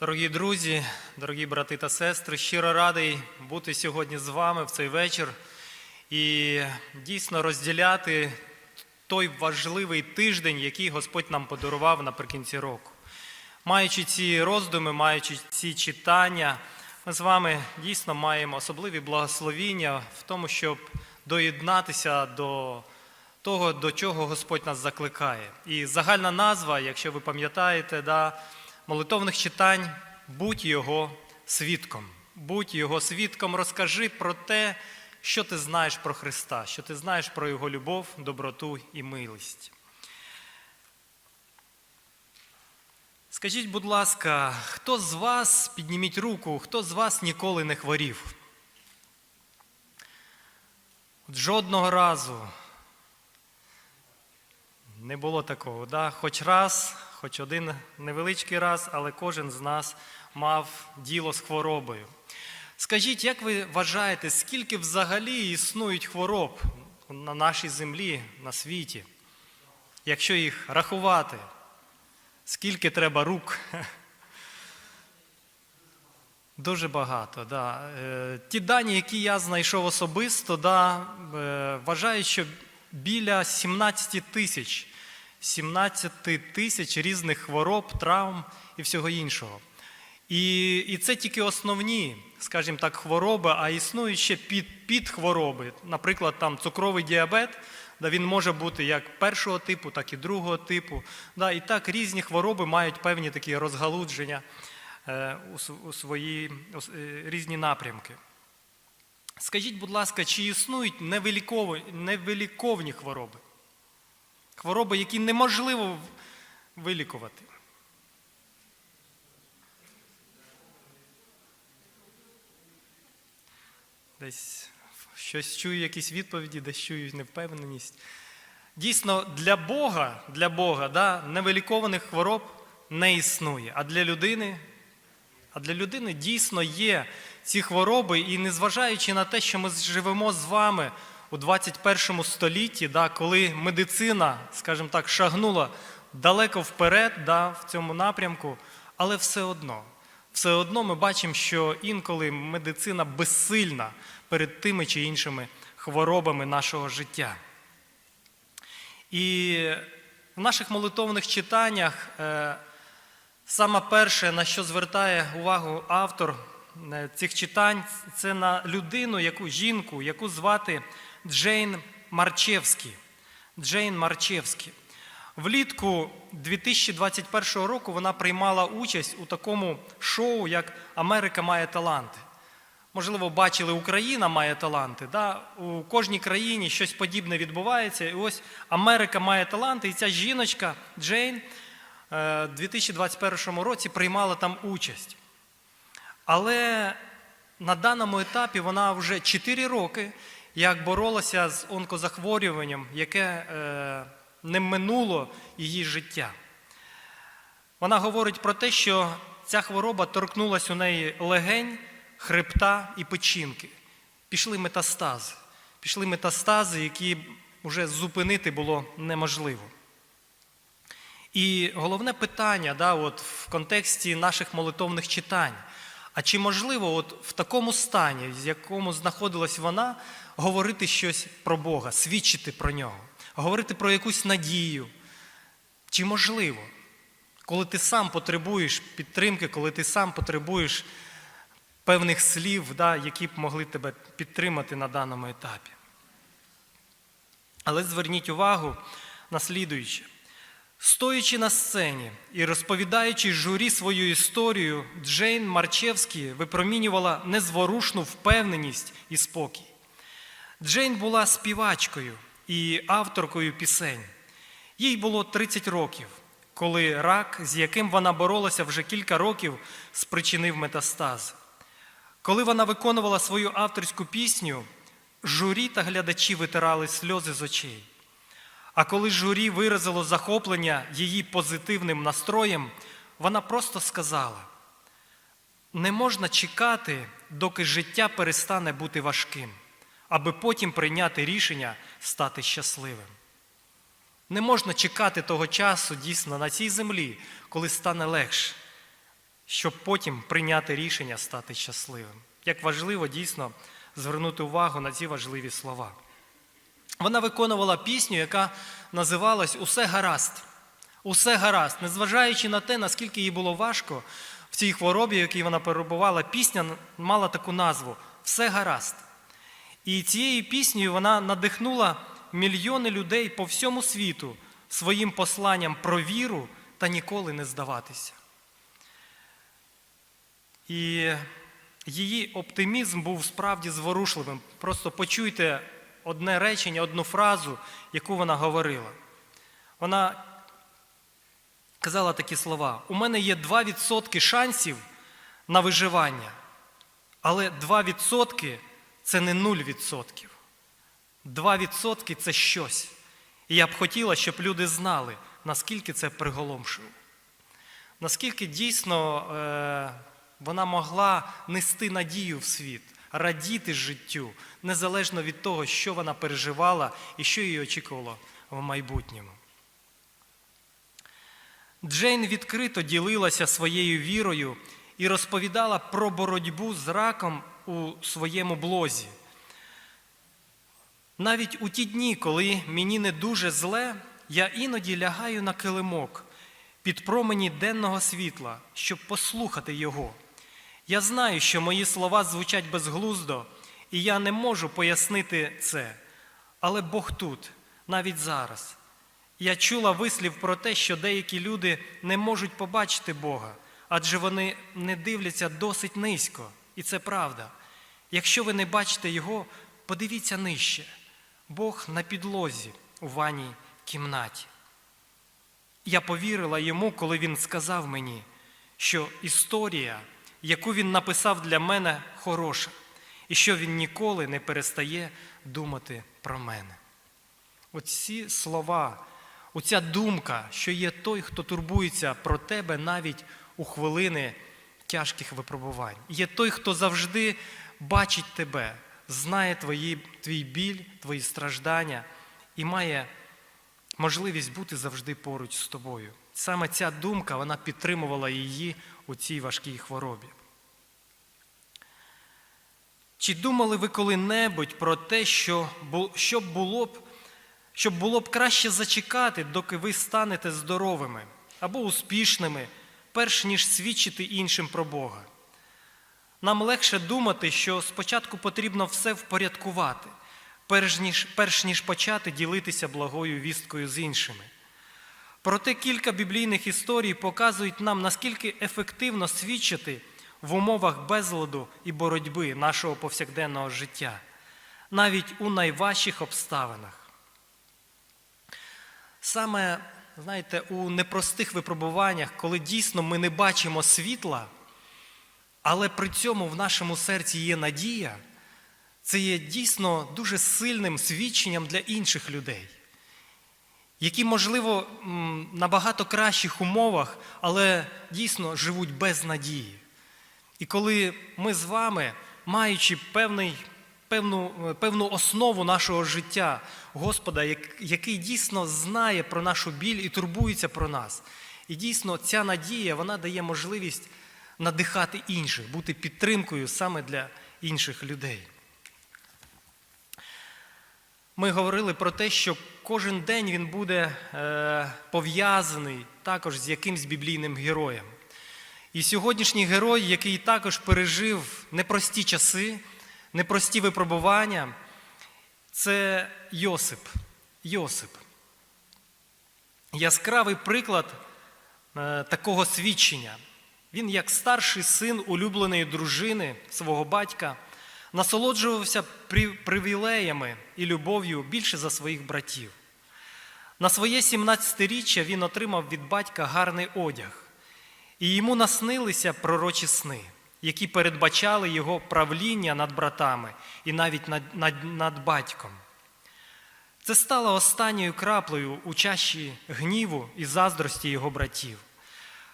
Дорогі друзі, дорогі брати та сестри, щиро радий бути сьогодні з вами в цей вечір і дійсно розділяти той важливий тиждень, який Господь нам подарував наприкінці року. Маючи ці роздуми, маючи ці читання, ми з вами дійсно маємо особливі благословіння в тому, щоб доєднатися до того, до чого Господь нас закликає. І загальна назва, якщо ви пам'ятаєте, да, молитовних читань будь його свідком. Будь його свідком, розкажи про те, що ти знаєш про Христа, що ти знаєш про Його любов, доброту і милість. Скажіть, будь ласка, хто з вас, підніміть руку, хто з вас ніколи не хворів? Жодного разу не було такого. Да? Хоч раз, хоч один невеличкий раз, але кожен з нас мав діло з хворобою. Скажіть, як ви вважаєте, скільки взагалі існують хвороб на нашій землі, на світі? Якщо їх рахувати, скільки треба рук? Дуже багато, да. Е, Ті дані, які я знайшов особисто, да, е, вважають, що біля 17 тисяч, 17 тисяч різних хвороб, травм і всього іншого. І, і це тільки основні, скажімо так, хвороби, а існують ще під, підхвороби. Наприклад, там цукровий діабет, да, він може бути як першого типу, так і другого типу. Да, і так різні хвороби мають певні такі розгалудження е, у, у свої у е, різні напрямки. Скажіть, будь ласка, чи існують невиліковні хвороби? Хвороби, які неможливо вилікувати? Десь щось чую, якісь відповіді, десь чую невпевненість. Дійсно, для Бога, для Бога да, невилікованих хвороб не існує. А для людини, а для людини дійсно є ці хвороби, і незважаючи на те, що ми живемо з вами у 21 столітті, да, коли медицина, скажімо так, шагнула далеко вперед да, в цьому напрямку, але все одно, все одно ми бачимо, що інколи медицина безсильна перед тими чи іншими хворобами нашого життя. І в наших молитовних читаннях е, саме перше, на що звертає увагу автор е, цих читань, це на людину, яку жінку, яку звати Джейн Марчевський. Джейн Марчевський. Влітку 2021 року вона приймала участь у такому шоу, як Америка має таланти. Можливо, бачили, Україна має таланти. Да? У кожній країні щось подібне відбувається. І ось Америка має таланти, і ця жіночка Джейн е, у 2021 році приймала там участь. Але на даному етапі вона вже 4 роки як боролася з онкозахворюванням, яке е, не минуло її життя. Вона говорить про те, що ця хвороба торкнулася у неї легень, хребта і печінки. Пішли метастази. Пішли метастази, які вже зупинити було неможливо. І головне питання да, от в контексті наших молитовних читань. А чи можливо от в такому стані, в якому знаходилась вона, говорити щось про Бога, свідчити про нього, говорити про якусь надію? Чи можливо, коли ти сам потребуєш підтримки, коли ти сам потребуєш певних слів, да, які б могли тебе підтримати на даному етапі? Але зверніть увагу на слідуюче. Стоячи на сцені і розповідаючи журі свою історію, Джейн Марчевський випромінювала незворушну впевненість і спокій. Джейн була співачкою і авторкою пісень. Їй було 30 років, коли рак, з яким вона боролася вже кілька років, спричинив метастаз. Коли вона виконувала свою авторську пісню, журі та глядачі витирали сльози з очей. А коли журі виразило захоплення її позитивним настроєм, вона просто сказала: не можна чекати, доки життя перестане бути важким, аби потім прийняти рішення стати щасливим. Не можна чекати того часу дійсно на цій землі, коли стане легше. щоб потім прийняти рішення стати щасливим. Як важливо дійсно звернути увагу на ці важливі слова. Вона виконувала пісню, яка називалась Усе гаразд. Усе гаразд, незважаючи на те, наскільки їй було важко в цій хворобі, в якій вона перебувала, пісня мала таку назву Все гаразд. І цією піснею вона надихнула мільйони людей по всьому світу своїм посланням про віру та ніколи не здаватися. І її оптимізм був справді зворушливим. Просто почуйте одне речення, одну фразу, яку вона говорила. Вона казала такі слова: у мене є 2% шансів на виживання, але 2% це не 0%. 2% це щось. І я б хотіла, щоб люди знали, наскільки це приголомшило. Наскільки дійсно е, вона могла нести надію в світ, радіти життю, незалежно від того, що вона переживала і що її очікувало в майбутньому. Джейн відкрито ділилася своєю вірою і розповідала про боротьбу з раком у своєму блозі. Навіть у ті дні, коли мені не дуже зле, я іноді лягаю на килимок під промені денного світла, щоб послухати його. Я знаю, що мої слова звучать безглуздо, і я не можу пояснити це. Але Бог тут, навіть зараз. Я чула вислів про те, що деякі люди не можуть побачити Бога, адже вони не дивляться досить низько. І це правда. Якщо ви не бачите Його, подивіться нижче. Бог на підлозі у ванній кімнаті. Я повірила йому, коли він сказав мені, що історія, яку він написав для мене, хороша, і що він ніколи не перестає думати про мене. Оці слова, оця думка, що є той, хто турбується про тебе навіть у хвилини тяжких випробувань. Є той, хто завжди бачить тебе, знає твої, твій біль, твої страждання і має можливість бути завжди поруч з тобою. Саме ця думка вона підтримувала її у цій важкій хворобі. Чи думали ви коли-небудь про те, що, що було б, щоб було б краще зачекати, доки ви станете здоровими або успішними, перш ніж свідчити іншим про Бога? Нам легше думати, що спочатку потрібно все впорядкувати, перш ніж, перш ніж почати ділитися благою вісткою з іншими. Проте кілька біблійних історій показують нам, наскільки ефективно свідчити в умовах безладу і боротьби нашого повсякденного життя, навіть у найважчих обставинах. Саме, знаєте, у непростих випробуваннях, коли дійсно ми не бачимо світла, але при цьому в нашому серці є надія, це є дійсно дуже сильним свідченням для інших людей, які, можливо, набагато кращих умовах, але дійсно живуть без надії. І коли ми з вами, маючи певний, певну, певну основу нашого життя, Господа, який дійсно знає про нашу біль і турбується про нас, і дійсно ця надія вона дає можливість надихати інших, бути підтримкою саме для інших людей. Ми говорили про те, що кожен день він буде е, пов'язаний також з якимсь біблійним героєм. І сьогоднішній герой, який також пережив непрості часи, непрості випробування, це Йосип. Йосип. Яскравий приклад е, такого свідчення. Він, як старший син улюбленої дружини свого батька, насолоджувався привілеями і любов'ю більше за своїх братів. На своє 17-річчя він отримав від батька гарний одяг, і йому наснилися пророчі сни, які передбачали його правління над братами і навіть над, над, над батьком. Це стало останньою краплею у чаші гніву і заздрості його братів.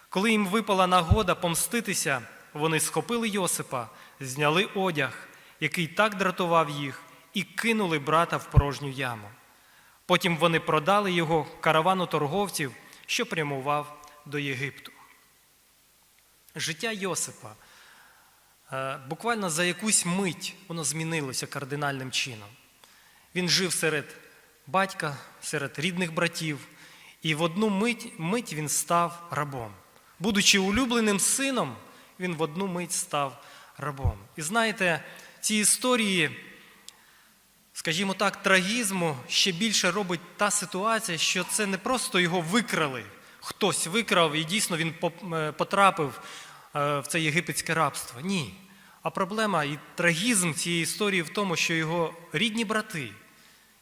Коли їм випала нагода помститися, вони схопили Йосипа, зняли одяг, який так дратував їх, і кинули брата в порожню яму. Потім вони продали його каравану торговців, що прямував до Єгипту. Життя Йосипа буквально за якусь мить воно змінилося кардинальним чином. Він жив серед батька, серед рідних братів, і в одну мить, мить він став рабом. Будучи улюбленим сином, він в одну мить став рабом. І знаєте, ці історії, скажімо так, трагізму ще більше робить та ситуація, що це не просто його викрали, хтось викрав і дійсно він е, потрапив е, в це єгипетське рабство. Ні. А проблема і трагізм цієї історії в тому, що його рідні брати,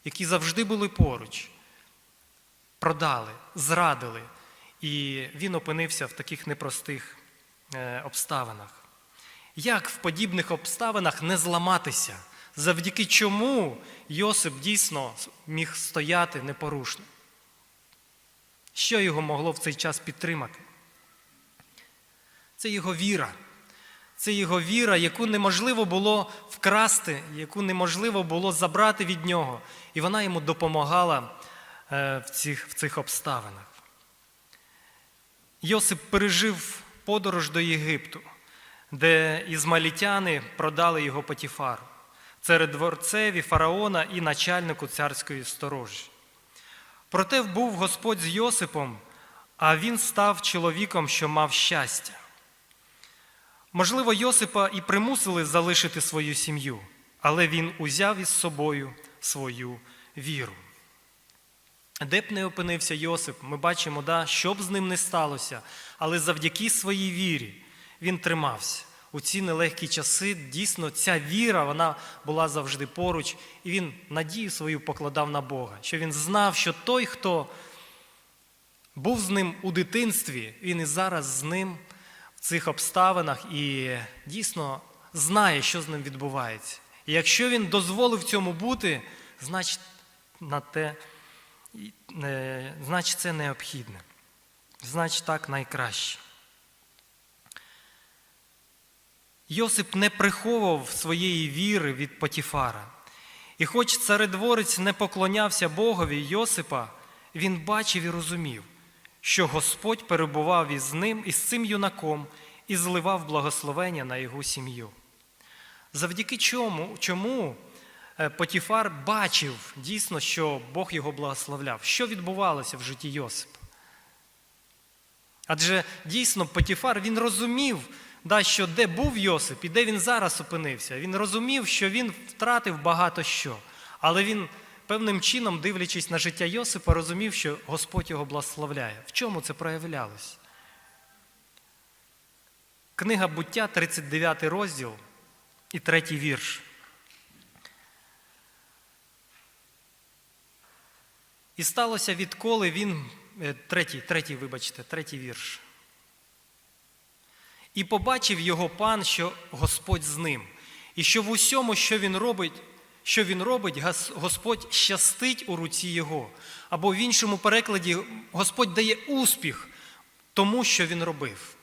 які завжди були поруч, продали, зрадили, і він опинився в таких непростих е, обставинах. Як в подібних обставинах не зламатися, завдяки чому Йосип дійсно міг стояти непорушно? Що його могло в цей час підтримати? Це його віра. Це його віра, яку неможливо було вкрасти, яку неможливо було забрати від нього. І вона йому допомагала е, в цих, в цих обставинах. Йосип пережив подорож до Єгипту, де ізмалітяни продали його Потіфару, царедворцеві, фараона і начальнику царської сторожі. Проте був Господь з Йосипом, а він став чоловіком, що мав щастя. Можливо, Йосипа і примусили залишити свою сім'ю, але він узяв із собою свою віру. Де б не опинився Йосип, ми бачимо, да, що б з ним не сталося, але завдяки своїй вірі він тримався. У ці нелегкі часи дійсно ця віра вона була завжди поруч, і він надію свою покладав на Бога, що він знав, що той, хто був з ним у дитинстві, він і зараз з ним цих обставинах і дійсно знає, що з ним відбувається. І якщо він дозволив цьому бути, значить на те, е, значить це необхідне. Значить так найкраще. Йосип не приховував своєї віри від Потіфара. І хоч царедворець не поклонявся Богові Йосипа, він бачив і розумів, що Господь перебував із ним, із цим юнаком, і зливав благословення на його сім'ю. Завдяки чому, чому е, Потіфар бачив дійсно, що Бог його благословляв, що відбувалося в житті Йосипа. Адже дійсно Потіфар він розумів, да, що де був Йосип і де він зараз опинився. Він розумів, що він втратив багато що. Але він певним чином, дивлячись на життя Йосипа, розумів, що Господь його благословляє. В чому це проявлялось? Книга буття, 39 розділ і третій вірш. І сталося, відколи він, е, третій, третій, вибачте, третій вірш. І побачив його пан, що Господь з ним, і що в усьому, що він робить, що він робить, Господь щастить у руці його. Або в іншому перекладі Господь дає успіх тому, що він робив.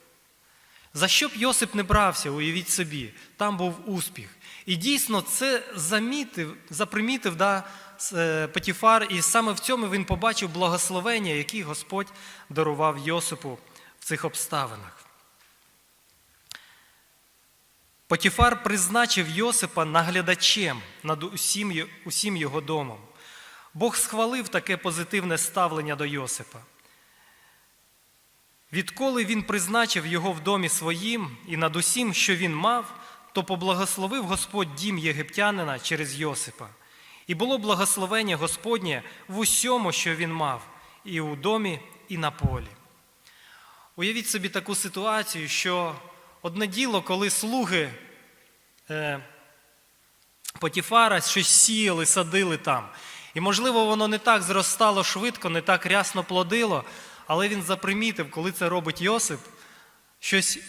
За що б Йосип не брався, уявіть собі, там був успіх. І дійсно це замітив, запримітив да, е, Потіфар, і саме в цьому він побачив благословення, які Господь дарував Йосипу в цих обставинах. Потіфар призначив Йосипа наглядачем над усім, усім його домом. Бог схвалив таке позитивне ставлення до Йосипа. Відколи він призначив його в домі своїм і над усім, що він мав, то поблагословив Господь дім єгиптянина через Йосипа. І було благословення Господнє в усьому, що він мав, і у домі, і на полі. Уявіть собі таку ситуацію, що одне діло, коли слуги е, Потіфара щось сіяли, садили там. І, можливо, воно не так зростало швидко, не так рясно плодило, але він запримітив, коли це робить Йосип, щось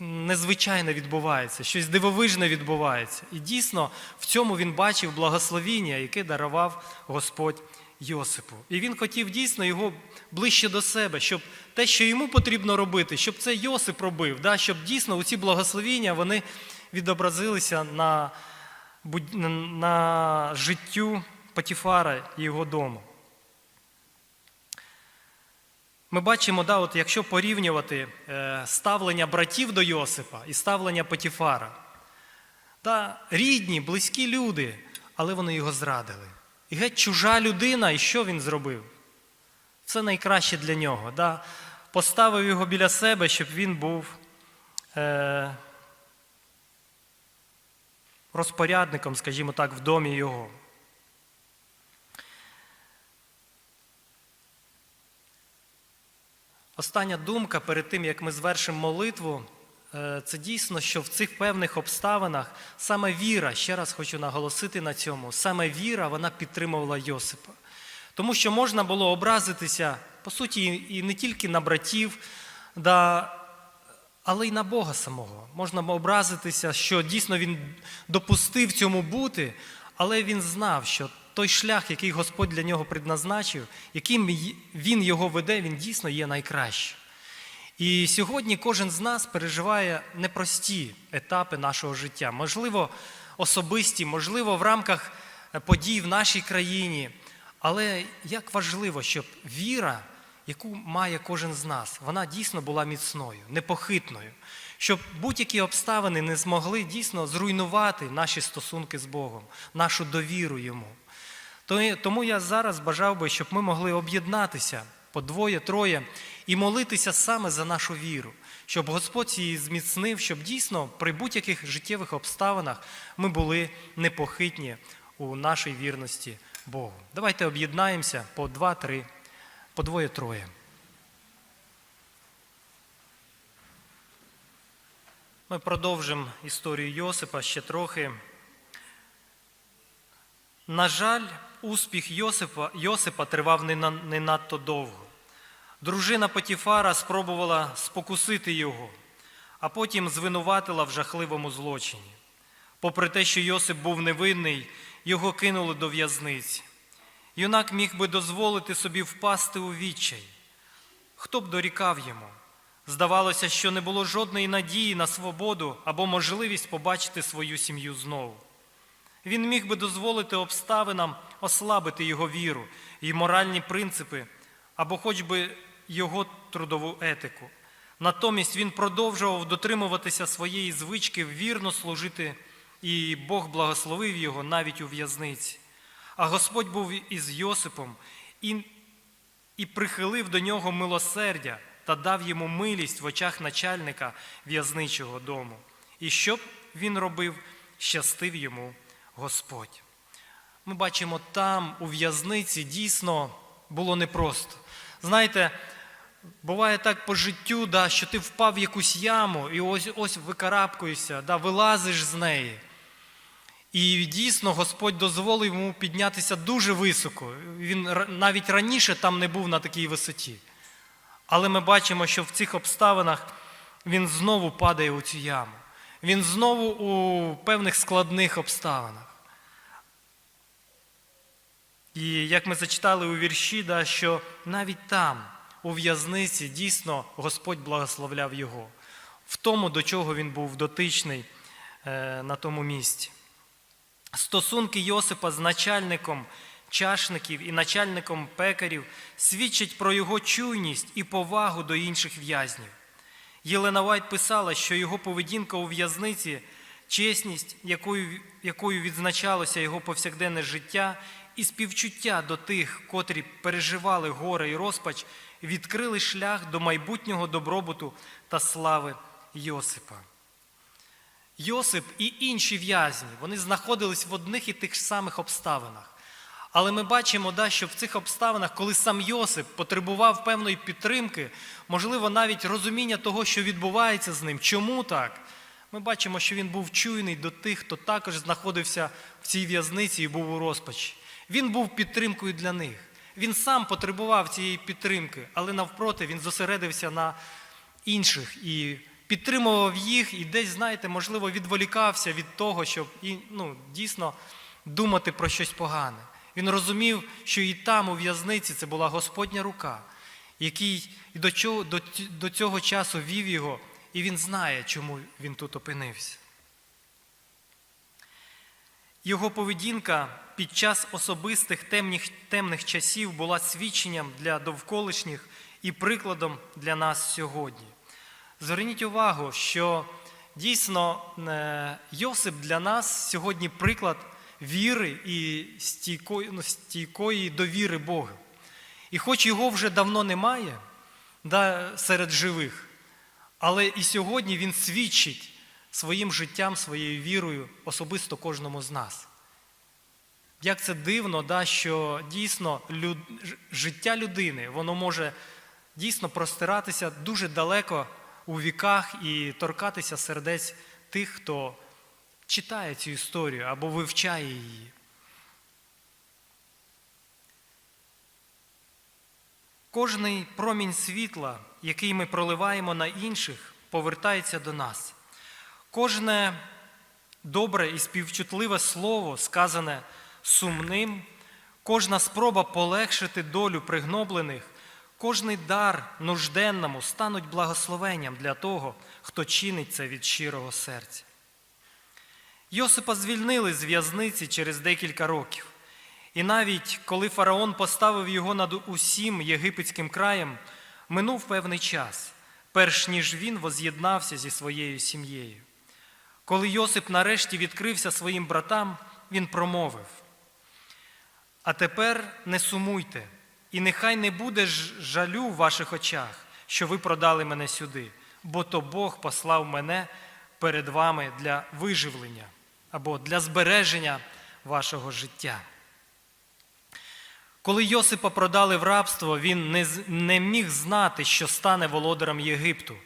незвичайне відбувається, щось дивовижне відбувається. І дійсно в цьому він бачив благословіння, яке дарував Господь Йосипу. І він хотів дійсно його ближче до себе, щоб те, що йому потрібно робити, щоб це Йосип робив, да, щоб дійсно ці благословіння вони відобразилися на, на, життю Потіфара і його дому. Ми бачимо, да, от якщо порівнювати е, ставлення братів до Йосипа і ставлення Потіфара, да, рідні, близькі люди, але вони його зрадили. І геть чужа людина, і що він зробив? Все найкраще для нього. Да? Поставив його біля себе, щоб він був е, розпорядником, скажімо так, в домі його. Остання думка перед тим, як ми звершимо молитву, це дійсно, що в цих певних обставинах саме віра, ще раз хочу наголосити на цьому, саме віра вона підтримувала Йосипа. Тому що можна було образитися, по суті, і не тільки на братів, да, але й на Бога самого. Можна образитися, що дійсно він допустив цьому бути, але він знав, що той шлях, який Господь для нього предназначив, яким він його веде, він дійсно є найкращим. І сьогодні кожен з нас переживає непрості етапи нашого життя, можливо, особисті, можливо, в рамках подій в нашій країні. Але як важливо, щоб віра, яку має кожен з нас, вона дійсно була міцною, непохитною, щоб будь-які обставини не змогли дійсно зруйнувати наші стосунки з Богом, нашу довіру йому. Тому я зараз бажав би, щоб ми могли об'єднатися по двоє-троє і молитися саме за нашу віру, щоб Господь її зміцнив, щоб дійсно при будь-яких життєвих обставинах ми були непохитні у нашій вірності Богу. Давайте об'єднаємося по два-три, по двоє-троє. Ми продовжимо історію Йосипа ще трохи. На жаль, успіх Йосипа Йосипа тривав не надто довго. Дружина Потіфара спробувала спокусити його, а потім звинуватила в жахливому злочині. Попри те, що Йосип був невинний, його кинули до в'язниці. Юнак міг би дозволити собі впасти у відчай. Хто б дорікав йому? Здавалося, що не було жодної надії на свободу або можливість побачити свою сім'ю знову. Він міг би дозволити обставинам ослабити його віру і моральні принципи, або хоч би його трудову етику. Натомість він продовжував дотримуватися своєї звички вірно служити, і Бог благословив його навіть у в'язниці. А Господь був із Йосипом і, і прихилив до нього милосердя та дав йому милість в очах начальника в'язничого дому. І що б він робив, щастив йому Господь. Ми бачимо, там, у в'язниці, дійсно було непросто. Знаєте, буває так по життю, да, що ти впав в якусь яму і ось ось викарабкуєшся, да, вилазиш з неї. І дійсно Господь дозволив йому піднятися дуже високо. Він навіть раніше там не був на такій висоті. Але ми бачимо, що в цих обставинах він знову падає у цю яму. Він знову у певних складних обставинах. І як ми зачитали у вірші, да, що навіть там, у в'язниці, дійсно Господь благословляв його, в тому, до чого він був дотичний е, на тому місці. Стосунки Йосипа з начальником чашників і начальником пекарів свідчать про його чуйність і повагу до інших в'язнів. Єлена Вайт писала, що його поведінка у в'язниці, чесність, якою, якою відзначалося його повсякденне життя, і співчуття до тих, котрі переживали горе і розпач, відкрили шлях до майбутнього добробуту та слави Йосипа. Йосип і інші в'язні вони знаходились в одних і тих самих обставинах. Але ми бачимо, да, що в цих обставинах, коли сам Йосип потребував певної підтримки, можливо, навіть розуміння того, що відбувається з ним, чому так, ми бачимо, що він був чуйний до тих, хто також знаходився в цій в'язниці і був у розпачі. Він був підтримкою для них. Він сам потребував цієї підтримки, але навпроти він зосередився на інших і підтримував їх, і десь, знаєте, можливо, відволікався від того, щоб ну, дійсно думати про щось погане. Він розумів, що і там, у в'язниці, це була Господня рука, який до цього часу вів його, і він знає, чому він тут опинився. Його поведінка під час особистих темних, темних часів була свідченням для довколишніх і прикладом для нас сьогодні. Зверніть увагу, що дійсно е, Йосип для нас сьогодні приклад віри і стійкої, ну, стійкої довіри Богу. І хоч його вже давно немає да, серед живих, але і сьогодні він свідчить своїм життям, своєю вірою особисто кожному з нас. Як це дивно, да, що дійсно люд... життя людини воно може дійсно простиратися дуже далеко у віках і торкатися сердець тих, хто читає цю історію або вивчає її. Кожний промінь світла, який ми проливаємо на інших, повертається до нас. Кожне добре і співчутливе слово, сказане сумним, кожна спроба полегшити долю пригноблених, кожний дар нужденному стануть благословенням для того, хто чинить це від щирого серця. Йосипа звільнили з в'язниці через декілька років. І навіть коли фараон поставив його над усім єгипетським краєм, минув певний час, перш ніж він воз'єднався зі своєю сім'єю. Коли Йосип нарешті відкрився своїм братам, він промовив: А тепер не сумуйте, і нехай не буде жалю в ваших очах, що ви продали мене сюди, бо то Бог послав мене перед вами для виживлення або для збереження вашого життя. Коли Йосипа продали в рабство, він не, міг знати, що стане володарем Єгипту,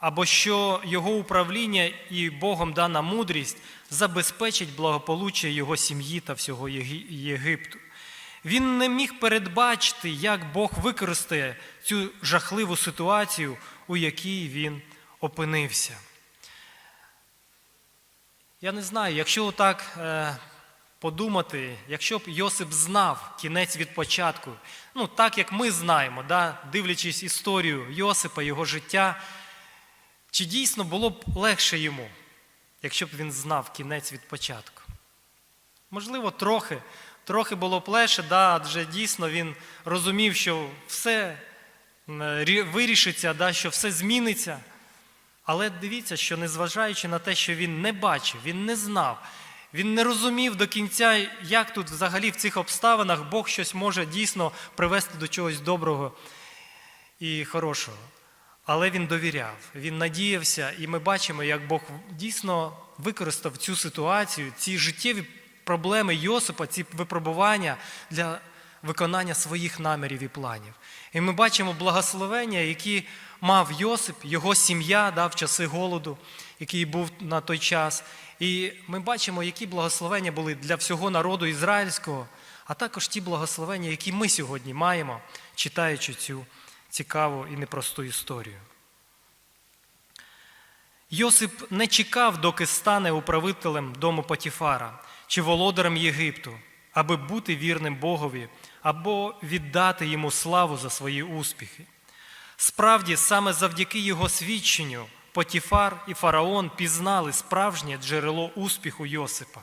або що його управління і Богом дана мудрість забезпечить благополуччя його сім'ї та всього Єгипту. Він не міг передбачити, як Бог використає цю жахливу ситуацію, у якій він опинився. Я не знаю, якщо так е, подумати, якщо б Йосип знав кінець від початку, ну так як ми знаємо, да, дивлячись історію Йосипа, його життя, чи дійсно було б легше йому, якщо б він знав кінець від початку? Можливо, трохи, трохи було б легше, да, адже дійсно він розумів, що все е, вирішиться, да, що все зміниться. Але дивіться, що незважаючи на те, що він не бачив, він не знав, він не розумів до кінця, як тут взагалі в цих обставинах Бог щось може дійсно привести до чогось доброго і хорошого. Але він довіряв, він надіявся, і ми бачимо, як Бог дійсно використав цю ситуацію, ці життєві проблеми Йосипа, ці випробування для виконання своїх намірів і планів. І ми бачимо благословення, які мав Йосип, його сім'я да, в часи голоду, який був на той час. І ми бачимо, які благословення були для всього народу ізраїльського, а також ті благословення, які ми сьогодні маємо, читаючи цю цікаву і непросту історію. Йосип не чекав, доки стане управителем дому Потіфара чи володарем Єгипту, аби бути вірним Богові або віддати йому славу за свої успіхи. Справді, саме завдяки його свідченню Потіфар і фараон пізнали справжнє джерело успіху Йосипа.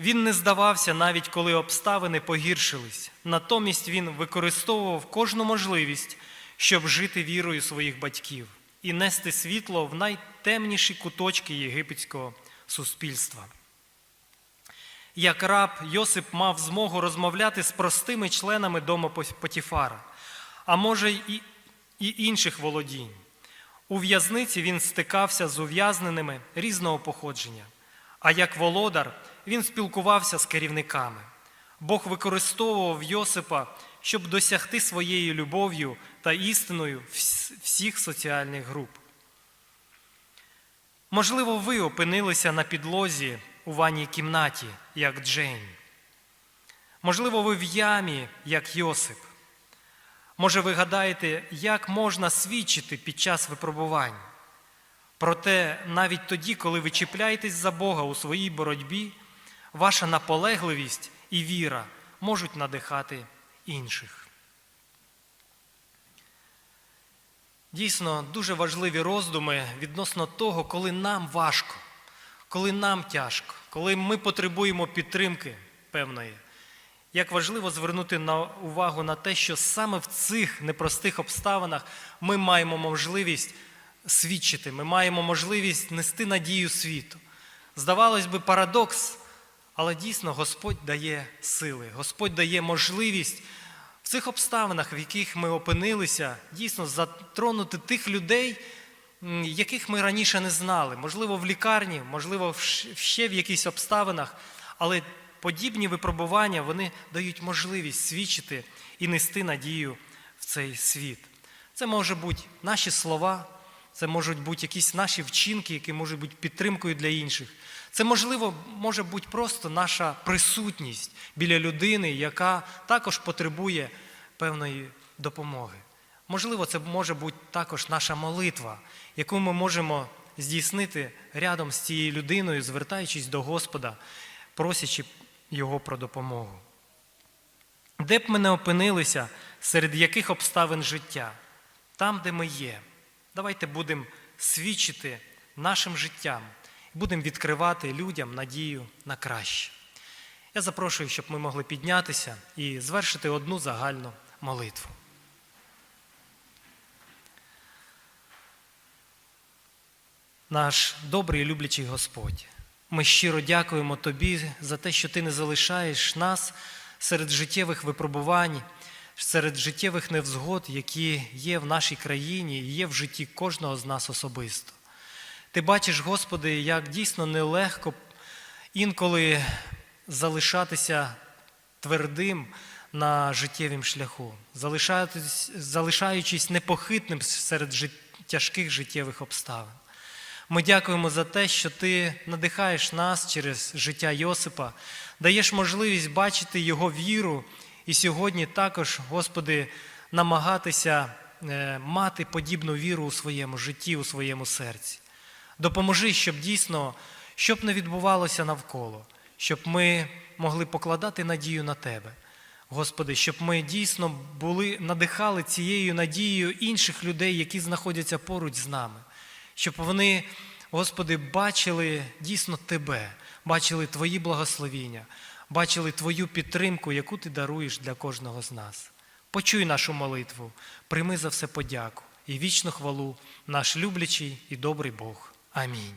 Він не здавався, навіть коли обставини погіршились. Натомість він використовував кожну можливість, щоб жити вірою своїх батьків і нести світло в найтемніші куточки єгипетського суспільства. Як раб, Йосип мав змогу розмовляти з простими членами дому Потіфара, а може і, і інших володінь. У в'язниці він стикався з ув'язненими різного походження, а як володар він спілкувався з керівниками. Бог використовував Йосипа, щоб досягти своєю любов'ю та істиною всіх соціальних груп. Можливо, ви опинилися на підлозі у ванній кімнаті, як Джейн. Можливо, ви в ямі, як Йосип. Може, ви гадаєте, як можна свідчити під час випробувань. Проте навіть тоді, коли ви чіпляєтесь за Бога у своїй боротьбі, ваша наполегливість і віра можуть надихати інших. Дійсно, дуже важливі роздуми відносно того, коли нам важко, коли нам тяжко, коли ми потребуємо підтримки певної. Як важливо звернути на увагу на те, що саме в цих непростих обставинах ми маємо можливість свідчити, ми маємо можливість нести надію світу. Здавалось би, парадокс, але дійсно Господь дає сили, Господь дає можливість в цих обставинах, в яких ми опинилися, дійсно затронути тих людей, яких ми раніше не знали, можливо, в лікарні, можливо, ще в якихось обставинах, але подібні випробування вони дають можливість свідчити і нести надію в цей світ. Це може бути наші слова, це можуть бути якісь наші вчинки, які можуть бути підтримкою для інших. Це можливо може бути просто наша присутність біля людини, яка також потребує певної допомоги. Можливо, це може бути також наша молитва, яку ми можемо здійснити рядом з цією людиною, звертаючись до Господа, просячи Його про допомогу. Де б ми не опинилися, серед яких обставин життя, там, де ми є, давайте будемо свідчити нашим життям, будемо відкривати людям надію на краще. Я запрошую, щоб ми могли піднятися і звершити одну загальну молитву. Наш добрий і люблячий Господь, ми щиро дякуємо Тобі за те, що Ти не залишаєш нас серед життєвих випробувань, серед життєвих невзгод, які є в нашій країні і є в житті кожного з нас особисто. Ти бачиш, Господи, як дійсно нелегко інколи залишатися твердим на життєвім шляху, залишаючись, непохитним серед тяжких життєвих обставин. Ми дякуємо за те, що ти надихаєш нас через життя Йосипа, даєш можливість бачити його віру і сьогодні також, Господи, намагатися е, мати подібну віру у своєму житті, у своєму серці. Допоможи, щоб дійсно, щоб не відбувалося навколо, щоб ми могли покладати надію на Тебе. Господи, щоб ми дійсно були, надихали цією надією інших людей, які знаходяться поруч з нами, щоб вони, Господи, бачили дійсно Тебе, бачили Твої благословіння, бачили Твою підтримку, яку Ти даруєш для кожного з нас. Почуй нашу молитву, прийми за все подяку і вічну хвалу, наш люблячий і добрий Бог. Амінь.